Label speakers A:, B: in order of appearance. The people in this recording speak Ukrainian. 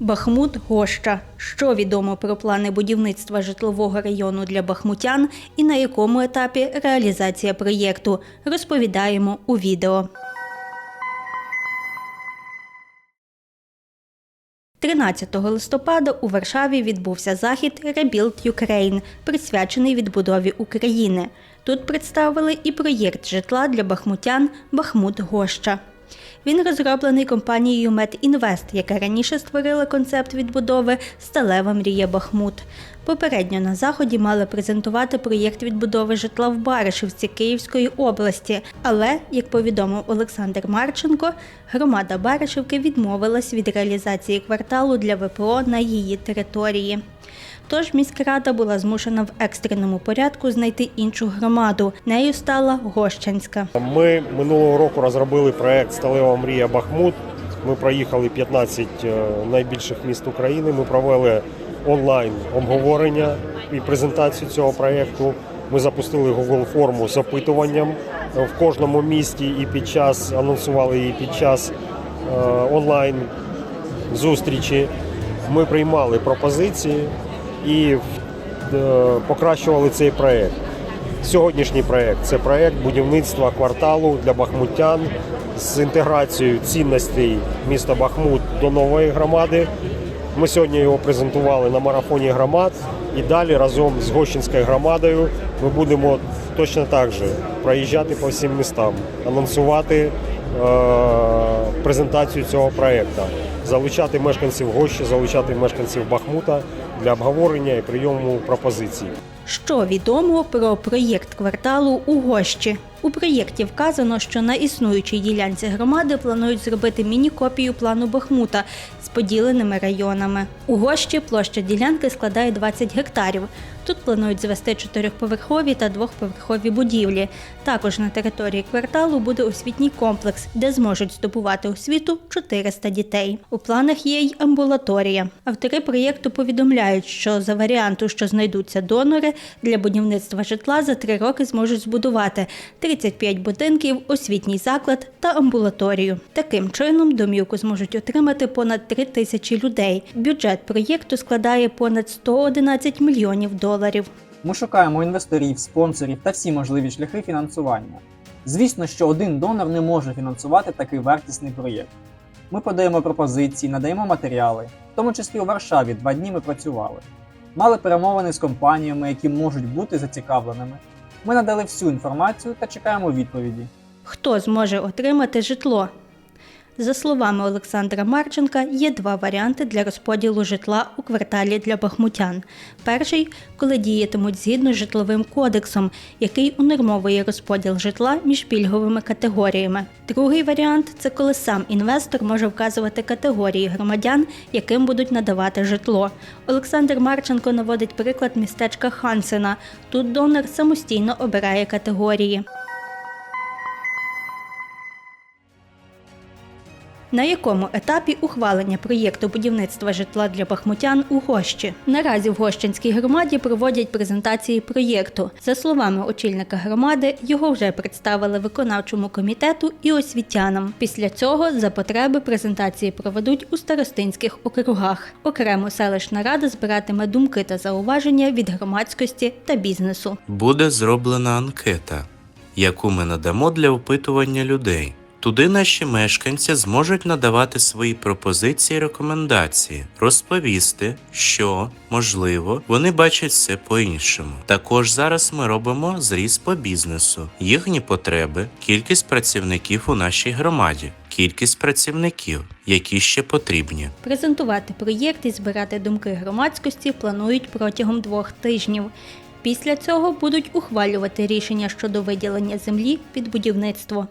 A: Бахмут Гоща. Що відомо про плани будівництва житлового району для бахмутян і на якому етапі реалізація проєкту, розповідаємо у відео. 13 листопада у Варшаві відбувся захід Rebuild Ukraine, присвячений відбудові України. Тут представили і проєкт житла для бахмутян Бахмут Гоща. Він розроблений компанією Медінвест, яка раніше створила концепт відбудови Сталева мрія Бахмут. Попередньо на заході мали презентувати проєкт відбудови житла в Баришівці Київської області. Але, як повідомив Олександр Марченко, громада Баришівки відмовилась від реалізації кварталу для ВПО на її території. Тож міськрада була змушена в екстреному порядку знайти іншу громаду. Нею стала Гощанська.
B: Ми минулого року розробили проект Сталева мрія Бахмут. Ми проїхали 15 е, найбільших міст України. Ми провели онлайн обговорення і презентацію цього проєкту. Ми запустили Google форму з опитуванням в кожному місті і під час анонсували її під час е, онлайн зустрічі. Ми приймали пропозиції і е, покращували цей проєкт. Сьогоднішній проєкт це проєкт будівництва кварталу для бахмутян з інтеграцією цінностей міста Бахмут до нової громади. Ми сьогодні його презентували на марафоні громад і далі разом з Гощинською громадою ми будемо точно так же проїжджати по всім містам, анонсувати е- презентацію цього проєкту, залучати мешканців Гощі, залучати мешканців Бахмута для обговорення і прийому пропозицій.
A: Що відомо про проєкт кварталу у Гощі? У проєкті вказано, що на існуючій ділянці громади планують зробити міні-копію плану Бахмута з поділеними районами. У Гощі площа ділянки складає 20 гектарів. Тут планують звести чотирьохповерхові та двохповерхові будівлі. Також на території кварталу буде освітній комплекс, де зможуть здобувати освіту 400 дітей. У планах є й амбулаторія. Автори проєкту повідомляють, що за варіанту, що знайдуться донори, для будівництва житла за три роки зможуть збудувати 35 будинків, освітній заклад та амбулаторію. Таким чином домівку зможуть отримати понад 3 тисячі людей. Бюджет проєкту складає понад 111 мільйонів доларів.
C: Ми шукаємо інвесторів, спонсорів та всі можливі шляхи фінансування. Звісно, що один донор не може фінансувати такий вартісний проєкт. Ми подаємо пропозиції, надаємо матеріали, в тому числі у Варшаві два дні ми працювали. Мали перемовини з компаніями, які можуть бути зацікавленими. Ми надали всю інформацію та чекаємо відповіді.
A: Хто зможе отримати житло? За словами Олександра Марченка, є два варіанти для розподілу житла у кварталі для бахмутян. Перший, коли діятимуть згідно з житловим кодексом, який унормовує розподіл житла між пільговими категоріями. Другий варіант це коли сам інвестор може вказувати категорії громадян, яким будуть надавати житло. Олександр Марченко наводить приклад містечка Хансена. Тут донор самостійно обирає категорії. На якому етапі ухвалення проєкту будівництва житла для бахмутян у Гощі? Наразі в Гощинській громаді проводять презентації проєкту. За словами очільника громади, його вже представили виконавчому комітету і освітянам. Після цього за потреби презентації проведуть у старостинських округах. Окремо селищна рада збиратиме думки та зауваження від громадськості та бізнесу.
D: буде зроблена анкета, яку ми надамо для опитування людей. Туди наші мешканці зможуть надавати свої пропозиції і рекомендації, розповісти, що, можливо, вони бачать все по-іншому. Також зараз ми робимо зріз по бізнесу, їхні потреби, кількість працівників у нашій громаді, кількість працівників, які ще потрібні.
A: Презентувати проєкт і збирати думки громадськості планують протягом двох тижнів. Після цього будуть ухвалювати рішення щодо виділення землі під будівництво.